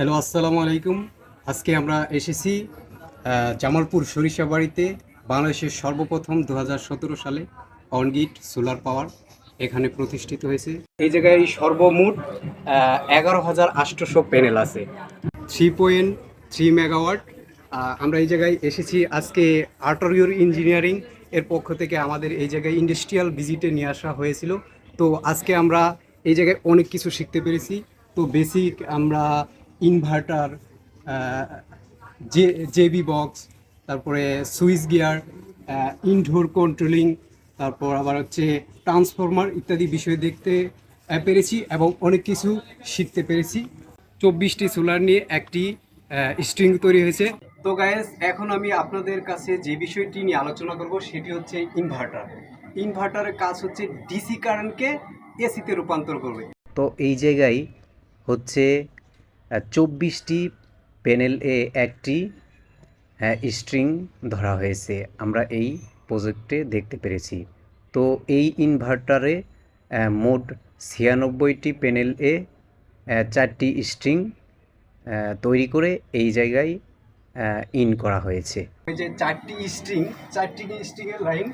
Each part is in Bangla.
হ্যালো, আসসালামু আলাইকুম। আজকে আমরা এসেছি জামালপুর সরিষাবাড়িতে বাংলাদেশের সর্বপ্রথম দু হাজার সতেরো সালে অনগিট সোলার পাওয়ার এখানে প্রতিষ্ঠিত হয়েছে। এই জায়গায় সর্বমোট এগারো হাজার আটশোশো প্যানেল আছে। Three point three megawatt. আমরা এই জায়গায় এসেছি আজকে আর্টরিওর ইঞ্জিনিয়ারিং এর পক্ষ থেকে আমাদের এই জায়গায় ইন্ডাস্ট্রিয়াল ভিজিটে নিয়ে আসা হয়েছিল। তো আজকে আমরা এই জায়গায় অনেক কিছু শিখতে পেরেছি। তো বেসিক আমরা ইনভার্টার জে, জেবি বক্স, তারপরে সুইচ গিয়ার ইনডোর কন্ট্রোলিং, তারপর আবার হচ্ছে ট্রান্সফরমার ইত্যাদি বিষয় দেখতে পেরেছি এবং অনেক কিছু শিখতে পেরেছি। চব্বিশটি সোলার নিয়ে একটি স্ট্রিং তৈরি হয়েছে। তো গায়েস এখন আমি আপনাদের কাছে যে বিষয়টি নিয়ে আলোচনা করব সেটি হচ্ছে ইনভার্টার। ইনভার্টারের কাজ হচ্ছে ডিসি কারেন্টকে এসিতে রূপান্তর করবে। তো এই জায়গায় হচ্ছে চব্বিশটি প্যানেল এ একটি স্ট্রিং ধরা হয়েছে। আমরা এই প্রজেক্টে দেখতে পেরেছি। তো এই ইনভার্টারে মোট ছিয়ানব্বইটি প্যানেল এ চারটি স্ট্রিং তৈরি করে এই জায়গায় ইন করা হয়েছে। যে চারটি স্ট্রিং চারটি স্ট্রিং এর লাইন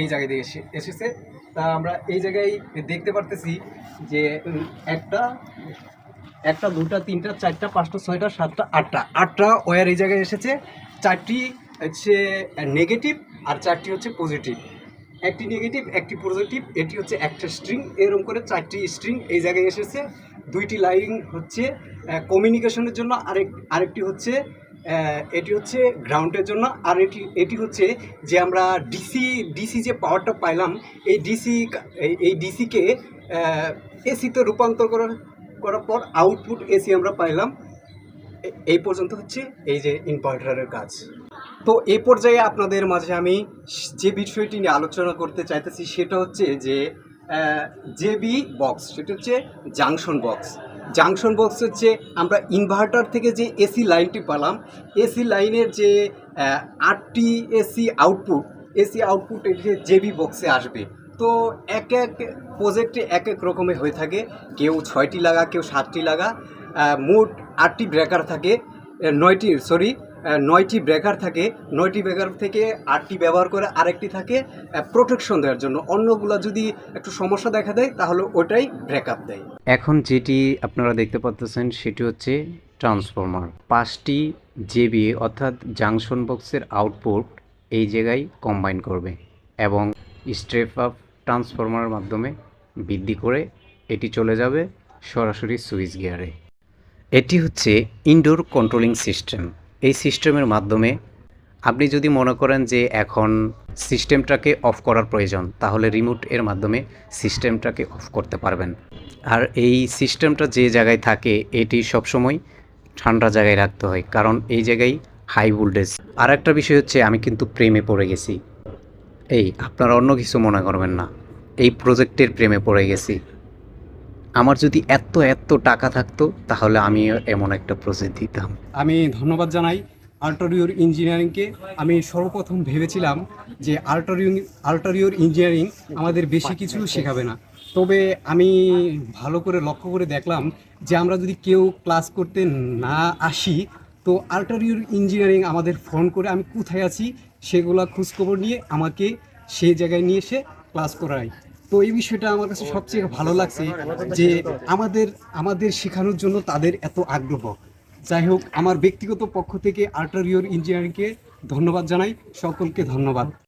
এই জায়গায় দিয়ে এসে এসেছে। তা আমরা এই জায়গায় দেখতে পারতেছি যে একটা একটা দুটা তিনটা, চারটা, পাঁচটা, ছয়টা, সাতটা, আটটা। আটটা ওয়ার এই জায়গায় এসেছে। চারটি হচ্ছে নেগেটিভ আর চারটি হচ্ছে পজিটিভ একটি নেগেটিভ একটি পজিটিভ এটি হচ্ছে একটা স্ট্রিং এরকম করে চারটি স্ট্রিং এই জায়গায় এসেছে। দুইটি লাইন হচ্ছে কমিউনিকেশনের জন্য। আরেক, আরেকটি হচ্ছে এটি হচ্ছে গ্রাউন্ডের জন্য। আর এটি এটি হচ্ছে যে আমরা ডিসি ডিসি যে পাওয়ারটা পাইলাম, এই ডিসি এই ডিসিকে এসিতে রূপান্তর করার করার পর আউটপুট এসি আমরা পাইলাম। এই পর্যন্ত হচ্ছে এই যে ইনভার্টারের কাজ। তো এই পর্যায়ে আপনাদের মাঝে আমি যে বিষয়টি নিয়ে আলোচনা করতে চাইতেছি সেটা হচ্ছে যে জেবি বক্স সেটা হচ্ছে জাংশন বক্স জাংশন বক্স হচ্ছে আমরা ইনভার্টার থেকে যে এসি লাইনটি পেলাম এসি লাইনের যে আটটি এসি আউটপুট এসি আউটপুট এটি জেবি বক্সে আসবে। তো এক এক প্রজেক্টে এক এক রকমের হয়ে থাকে। কেউ ছয়টি লাগা, কেউ সাতটি লাগা মোট আটটি ব্রেকার থাকে নয়টি সরি নয়টি ব্রেকার থাকে। নয়টি ব্রেকার থেকে আটটি ব্যবহার করে আরেকটি থাকে প্রোটেকশন দেওয়ার জন্য। অন্যগুলো যদি একটু সমস্যা দেখা দেয়, তাহলে ওটাই ব্রেকআপ দেয়। এখন যেটি আপনারা দেখতে পাচ্ছেন সেটি হচ্ছে ট্রান্সফরমার পাঁচটি জেবি অর্থাৎ জাংশন বক্সের আউটপুট এই জায়গায় কম্বাইন করবে এবং স্ট্রেপ আপ ট্রান্সফরমারের মাধ্যমে বৃদ্ধি করে এটি চলে যাবে সরাসরি সুইচ গিয়ারে। এটি হচ্ছে ইনডোর কন্ট্রোলিং সিস্টেম। এই সিস্টেমের মাধ্যমে আপনি যদি মনে করেন যে এখন সিস্টেমটাকে অফ করার প্রয়োজন, তাহলে রিমোট এর মাধ্যমে সিস্টেমটাকে অফ করতে পারবেন। আর এই সিস্টেমটা যে জায়গায় থাকে, এটি সবসময় ঠান্ডা জায়গায় রাখতে হয়, কারণ এই জায়গায় হাই ভোল্টেজ। আর একটা বিষয় হচ্ছে, আমি কিন্তু প্রেমে পড়ে গেছি। এই, আপনারা অন্য কিছু মনে করবেন না। এই প্রজেক্টের প্রেমে পড়ে গেছি। আমার যদি এত এত টাকা থাকতো, তাহলে আমি এমন একটা প্রজেক্ট দিতাম। আমি ধন্যবাদ জানাই আল্টারিওর ইঞ্জিনিয়ারিংকে। আমি সর্বপ্রথম ভেবেছিলাম যে আল্টারিও আল্টারিওর ইঞ্জিনিয়ারিং আমাদের বেশি কিছু শেখাবে না। তবে আমি ভালো করে লক্ষ্য করে দেখলাম যে আমরা যদি কেউ ক্লাস করতে না আসি, তো আল্টারিওর ইঞ্জিনিয়ারিং আমাদের ফোন করে, আমি কোথায় আছি? সেগুলো খোঁজখবর নিয়ে আমাকে সেই জায়গায় নিয়ে এসে ক্লাস করাই তো এই বিষয়টা আমার কাছে সবচেয়ে ভালো লাগছে যে আমাদের আমাদের শেখানোর জন্য তাদের এত আগ্রহ। যাই হোক, আমার ব্যক্তিগত পক্ষ থেকে আর্টারিওর ইঞ্জিনিয়ারিংকে ধন্যবাদ জানাই। সকলকে ধন্যবাদ।